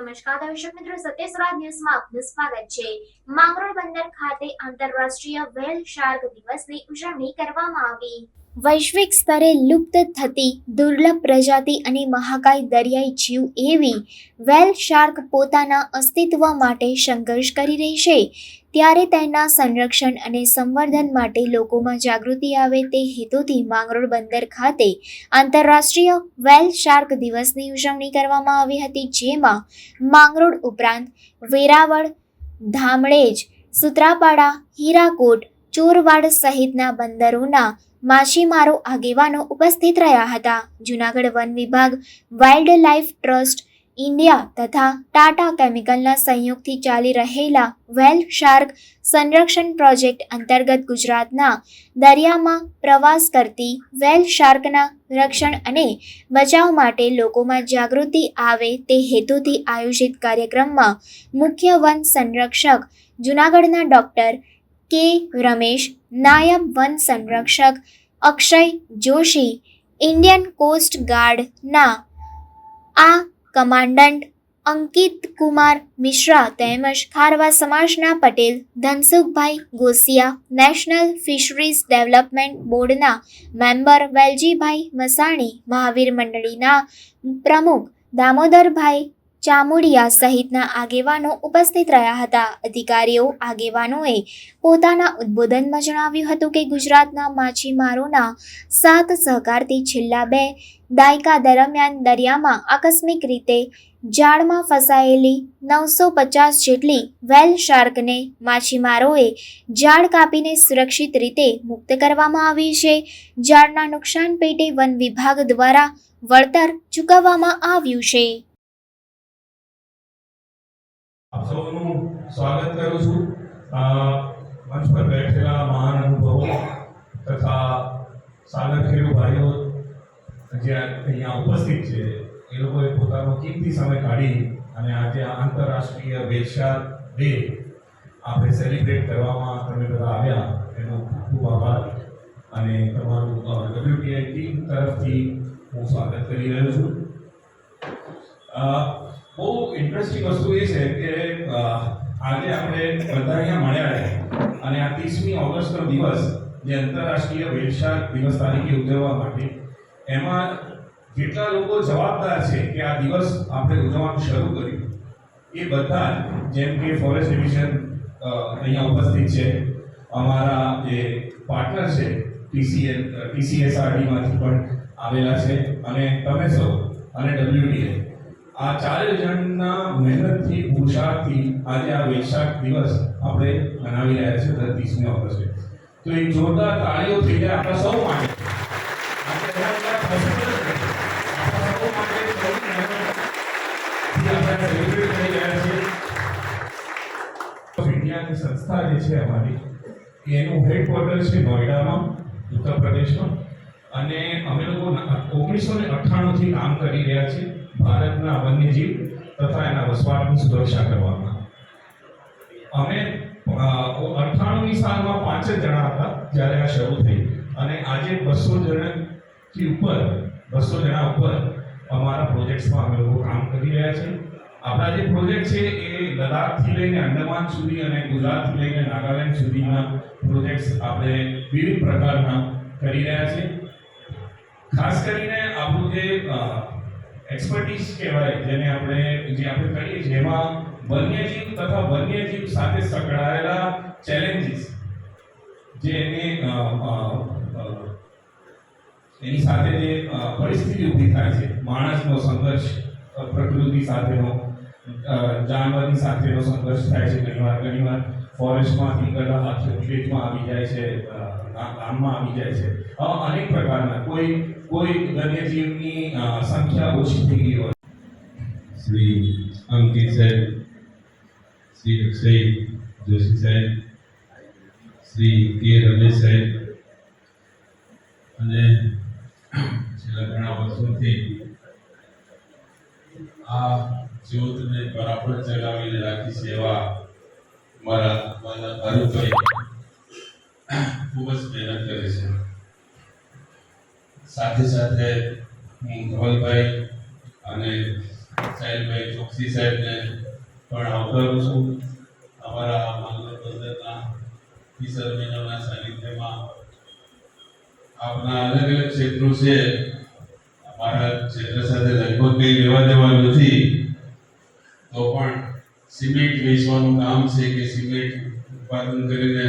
નમસ્કાર, દર્શક મિત્રો સત્ય ન્યૂઝમાં આપનું સ્વાગત છે. માંગરોળ બંદર ખાતે આંતરરાષ્ટ્રીય વેલ શાર્ક દિવસની ઉજવણી કરવામાં આવી. વૈશ્વિક સ્તરે લુપ્ત થતી, દુર્લભ પ્રજાતિ અને મહાકાય દરિયાઈ જીવ એવી વેલ શાર્ક પોતાના અસ્તિત્વ માટે સંઘર્ષ કરી રહી છે. ત્યારે તેના સંરક્ષણ અને સંવર્ધન માટે લોકોમાં જાગૃતિ આવે તે હેતુથી માંગરોળ બંદર ખાતે આંતરરાષ્ટ્રીય વેલ શાર્ક દિવસની ઉજવણી કરવામાં આવી હતી, જેમાં માંગરોળ ઉપરાંત વેરાવળ ધામળેજ સુત્રાપાડા, હીરાકોટ, ચોરવાડ સહિતના બંદરોના માછીમારો આગેવાનો ઉપસ્થિત રહ્યા હતા. જૂનાગઢ વન વિભાગ વાઇલ્ડ લાઇફ ટ્રસ્ટ ઇન્ડિયા તથા ટાટા કેમિકલના સહયોગથી ચાલી રહેલા વેલ શાર્ક સંરક્ષણ પ્રોજેક્ટ અંતર્ગત ગુજરાતના દરિયામાં પ્રવાસ કરતી વેલ શાર્કના રક્ષણ અને બચાવ માટે લોકોમાં જાગૃતિ આવે તે હેતુથી આયોજિત કાર્યક્રમમાં મુખ્ય વન સંરક્ષક જૂનાગઢના ડૉક્ટર કે રમેશ, નાયબ વન સંરક્ષક અક્ષય જોશી, ઇન્ડિયન કોસ્ટ ગાર્ડના આ કમાન્ડન્ટ અંકિત કુમાર મિશ્રા તેમજ ખારવા સમાજના Patel Dhansukhbhai Gosiya, national fisheries development બોર્ડના મેમ્બર વેલજીભાઈ મસાણી, મહાવીર મંડળીના પ્રમુખ દામોદરભાઈ ચામુડિયા સહિતના આગેવાનો ઉપસ્થિત રહ્યા હતા. અધિકારીઓ, આગેવાનોએ પોતાના ઉદ્બોધનમાં જણાવ્યું હતું કે ગુજરાતના માછીમારોના સાથ સહકારથી છેલ્લા બે દાયકા દરમિયાન દરિયામાં આકસ્મિક રીતે જાળમાં ફસાયેલી નવસો પચાસ જેટલી વેલ શાર્કને માછીમારોએ જાળ કાપીને સુરક્ષિત રીતે મુક્ત કરવામાં આવી છે. જાળના નુકસાન પેટે વન વિભાગ દ્વારા વળતર ચૂકવવામાં આવ્યું છે. આપ સૌનું સ્વાગત કરું છું. મંચ પર બેઠેલા મહાન અનુભવો તથા સાગર ખેડૂ ભાઈઓ જે અહીંયા ઉપસ્થિત છે, એ લોકોએ પોતાનો કિંમતી સમય કાઢી અને આજે આ આંતરરાષ્ટ્રીય વેચાર ડે આપણે સેલિબ્રેટ કરવામાં તમે બધા આવ્યા, એનો ખૂબ આભાર. અને તમારું ડબ્લ્યુટીઆઈ ટીમ તરફથી હું સ્વાગત કરી રહ્યો છું. બહુ ઇન્ટરેસ્ટિંગ વસ્તુ એ છે કે આજે આપણે બધા અહીંયા મળ્યા છે અને આ ત્રીસમી ઓગસ્ટનો દિવસ જે આંતરરાષ્ટ્રીય વેશ્યા દિવસ તરીકે ઉજવવા માટે, એમાં જેટલા લોકો જવાબદાર છે કે આ દિવસ આપણે ઉજવવાનું શરૂ કર્યું, એ બધા જેમ કે ફોરેસ્ટ ડિવિઝન અહીંયા ઉપસ્થિત છે. અમારા જે પાર્ટનર છે ટીસીએલ ટીસીએસઆરડીમાંથી પણ આવેલા છે. અને તમે સૌ અને ડબ્લ્યુડીએ આ ચારે જણના મહેનતથી પુરુષાર્થથી આજે આ વૈશાખ દિવસ આપણે મનાવી રહ્યા છીએ, દર ત્રીસમી ઓગસ્ટે. તો એક જોરદાર તાળીઓ થઈ જાય આપણા સૌ માટે. ઇન્ડિયાની સંસ્થા જે છે અમારી, એનું હેડક્વાર્ટર છે નોઈડામાં, ઉત્તર પ્રદેશમાં. અને ઓગણીસો ને અઠ્ઠાણુંથી કામ કરી રહ્યા છે ભારતના વન્યજીવ તથા એના વસવાટની સુરક્ષા કરવામાં. અમે અઠ્ઠાણુંની સાલમાં પાંચ જ જણા હતા જ્યારે આ શરૂ થઈ. અને આજે બસો જણાથી ઉપર, બસો જણા ઉપર અમારા પ્રોજેક્ટ્સમાં અમે લોકો કામ કરી રહ્યા છીએ આપણા જે પ્રોજેક્ટ છે એ લદ્દાખથી લઈને અંડમાન સુધી અને ગુજરાતથી લઈને નાગાલેન્ડ સુધીના પ્રોજેક્ટ્સ આપણે વિવિધ પ્રકારના કરી રહ્યા છીએ ખાસ કરીને આપણું જે એક્સપર્ટીસ કહેવાય, જેને આપણે, જે આપણે કહીએ છીએ એમાં વન્યજીવ તથા વન્યજીવ સાથે સંકળાયેલા ચેલેન્જીસ જે એને એની સાથે જે પરિસ્થિતિ ઊભી થાય છે, માણસનો સંઘર્ષ, પ્રકૃતિ સાથેનો જાનવરની સાથેનો સંઘર્ષ થાય છે ઘણીવાર ઘણીવાર. ફોરેસ્ટમાંથી કદાચ હાથીઓ વિલેજમાં આવી જાય છે અ, ગામ- ગામમાં આવી જાય છે. આવા અનેક પ્રકારના કોઈ કોઈ વન્યજીવની અ, સંખ્યા ઓછી થઈ ગઈ હોય. શ્રી અંકિત સાહેબ શ્રી અક્ષય જોશી સાહેબ શ્રી કે રમેશ સાહેબ અને છેલ્લા ઘણા વર્ષોથી આ જ્યોતને બરાબર ચલાવીને રાખી છે એવા મારા મારા અરુભાઈ ખૂબ જ મહેનત કરે છે. સાથે સાથે હું ધવલભાઈ અને સાહેબભાઈ ચોકસી સાહેબને પણ આવકારું છું. અમારા બંદરના કિશોર મેનોના સાનિધ્યમાં આપના અલગ અલગ ક્ષેત્રો છે. અમારા ક્ષેત્ર સાથે લગભગ કંઈ લેવા દેવા નથી. સિમેન્ટ વેચવાનું કામ છે કે સિમેન્ટ ઉત્પાદન કરીને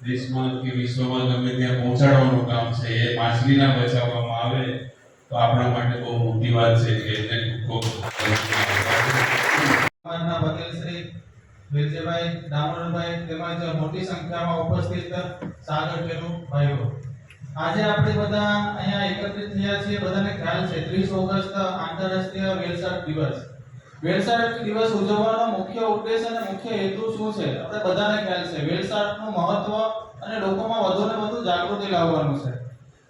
દેશમાં કે વિશ્વમાં ગમે ત્યાં પહોંચાડવાનું કામ છે, એ માછલીના બચાવવામાં આવે, તો આપણા માટે બહુ મોટી વાત છે કે એને ખૂબ ડામોરભાઈ તેમજ મોટી સંખ્યામાં ઉપસ્થિત સાગર પેલું ભાઈઓ. આજે આપણે બધા અહીંયા એકત્રિત થયા છીએ. બધાને ખ્યાલ છે 30 ઓગસ્ટ આંતરરાષ્ટ્રીય વેલસાડ દિવસ. વેલસાડ દિવસ ઉજવવાનો મુખ્ય ઉદ્દેશ અને મુખ્ય હેતુ શું છે આપણે બધાને ખ્યાલ છે વેલસાડનું મહત્વ અને લોકોમાં વધુ ને વધુ જાગૃતિ લાવવાનું છે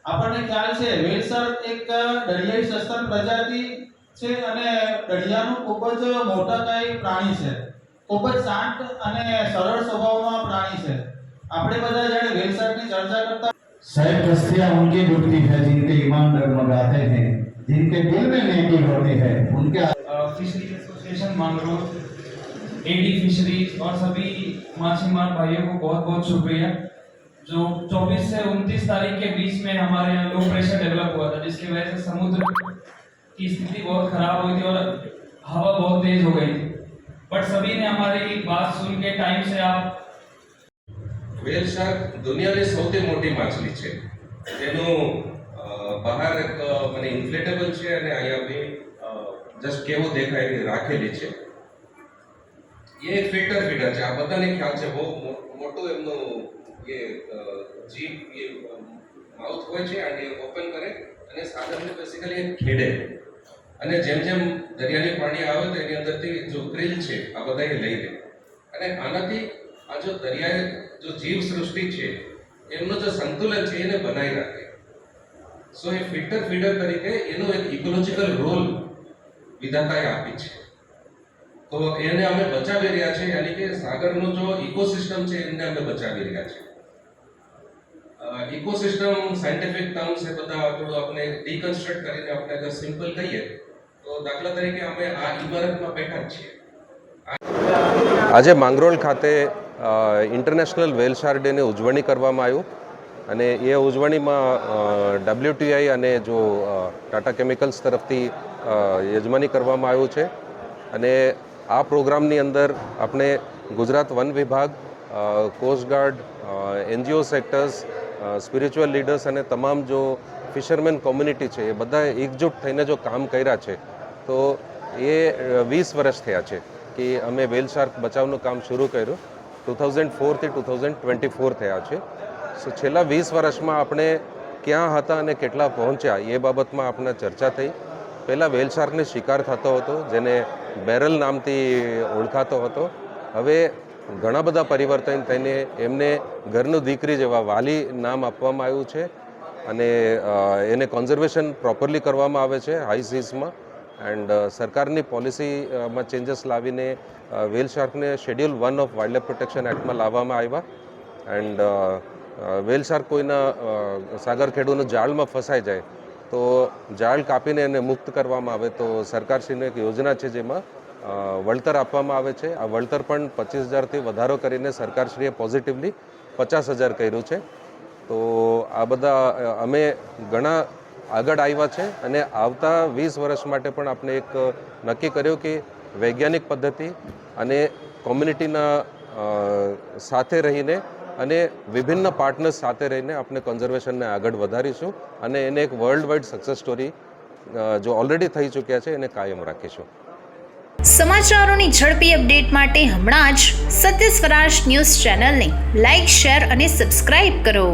આપણને ખ્યાલ છે વેલસાડ એક દરિયાઈ સસ્તન પ્રજાતિ છે અને દરિયાનું ખૂબ જ મોટાકાય પ્રાણી છે ખૂબ જ શાંત અને સરળ સ્વભાવનો આ પ્રાણી છે આપણે બધા જ્યારે વેલસાડની ચર્ચા કરતા साहिब हस्तियां उनकी जुड़ती है जिनके ईमान डगमगाते हैं जिनके दिल में नेकी होती है उनके fisheries association Mangrol AD fisheries और सभी माछीमार भाइयों को बहुत बहुत शुक्रिया जो 24 से 29 तारीख के बीच में हमारे यहाँ लो प्रेशर डेवलप हुआ था जिसकी वजह से समुद्र की स्थिति बहुत खराब हुई थी और हवा बहुत तेज हो गई थी बट सभी ने हमारी बात सुन के टाइम से आप વેલ શાર્ક દુનિયાની સૌથી મોટી માછલી છે તેનું અ, બહાર એક અ, મને ઇન્ફ્લેટેબલ છે અને અહીંયા બી જસ્ટ કેવું દેખાય એવી રાખેલી છે. એ ફિલ્ટર ફીડર છે. આ બધાને ખ્યાલ છે. બહુ મોટો એમનું એ જીભ એ માઉથ હોય છે અને એ ઓપન કરે અને સાધનને બેસિકલી ખેડે. અને જેમ જેમ દરિયાની પાણી આવે તો એની અંદરથી જો ગ્રીલ છે, આ બધા એ લઈ લે. અને આનાથી આ જો દરિયાએ જો જીવ સૃષ્ટિ છે, એમનું જે સંતુલન છે, એને બનાવી રાખે. સો એ ફિલ્ટર ફીડર તરીકે એનો એક ઇકોલોજીકલ રોલ વિધાતાએ આપી છે. તો એને અમે બચાવી રહ્યા છે યાની કે સાગરનો જો ઇકોસિસ્ટમ છે એને અમે બચાવી રહ્યા છે ઇકોસિસ્ટમ સાયન્ટિફિક ટર્મ્સ એ બધા થોડું આપણે ડીકન્સ્ટ્રક્ટ કરીને આપણે અગર સિમ્પલ કહીએ, તો દાખલા તરીકે અમે આ ઇમારતમાં બેઠા છીએ. આજે માંગરોળ ખાતે ઇન્ટરનેશનલ વેલ શાર્ક ડેની ઉજવણી કરવામાં આવ્યું અને એ ઉજવણીમાં ડબલ્યુટીઆઈ અને જો ટાટા કેમિકલ્સ તરફથી યજમાની કરવામાં આવ્યું છે અને આ પ્રોગ્રામની અંદર આપણે ગુજરાત વન વિભાગ coastguard NGO sectors spiritual leaders અને તમામ જો ફિશરમેન કોમ્યુનિટી છે એ બધા એકજૂટ થઈને જો કામ કર્યા છે, તો એ વીસ વર્ષ થયા છે કે અમે વેલ શાર્ક બચાવનું કામ શરૂ કર્યું. ટુ થાઉઝન્ડ ફોરથી ટુ થાઉઝન્ડ ટ્વેન્ટી ફોર થયા છે. સો છેલ્લા વીસ વર્ષમાં આપણે ક્યાં હતા અને કેટલા પહોંચ્યા એ બાબતમાં આપણે ચર્ચા થઈ. પહેલાં વેલ શાર્કને શિકાર થતો હતો, જેને બેરલ નામથી ઓળખાતો હતો. હવે ઘણા બધા પરિવર્તન થઈને એમને ઘરનું દીકરી જેવા વાલી નામ આપવામાં આવ્યું છે અને એને કોન્ઝર્વેશન પ્રોપરલી કરવામાં આવે છે હાઈ સીઝમાં એન્ડ સરકારની પોલિસીમાં ચેન્જીસ લાવીને whale શાર્કને schedule one of wild protection એક્ટમાં લાવવામાં આવ્યા. એન્ડ વેલ શાર્ક કોઈના સાગર ખેડૂના જાળમાં ફસાઈ જાય તો જાળ કાપીને એને મુક્ત કરવામાં આવે તો સરકારશ્રીની એક યોજના છે જેમાં વળતર આપવામાં આવે છે. આ વળતર પણ પચીસ હજારથી વધારો કરીને સરકારશ્રીએ પોઝિટિવલી પચાસ હજાર કર્યું છે. તો આ બધા અમે ઘણા આગળ આવ્યા છે અને આવતા વીસ વર્ષ માટે પણ આપણે એક નક્કી કર્યું કે વૈજ્ઞાનિક પદ્ધતિ અને કોમ્યુનિટીના સાથે રહીને અને વિભિન્ન પાર્ટનર્સ સાથે રહીને આપણે કન્ઝર્વેશનને આગળ વધારીશું અને એને એક વર્લ્ડ વાઇડ સક્સેસ સ્ટોરી જો ઓલરેડી થઈ ચૂક્યા છે, એને કાયમ રાખીશું. સમાચારોની ઝડપી અપડેટ માટે હમણાં જ સત્ય સ્વરાજ ન્યૂઝ ચેનલને લાઇક શેર અને સબસ્ક્રાઇબ કરો.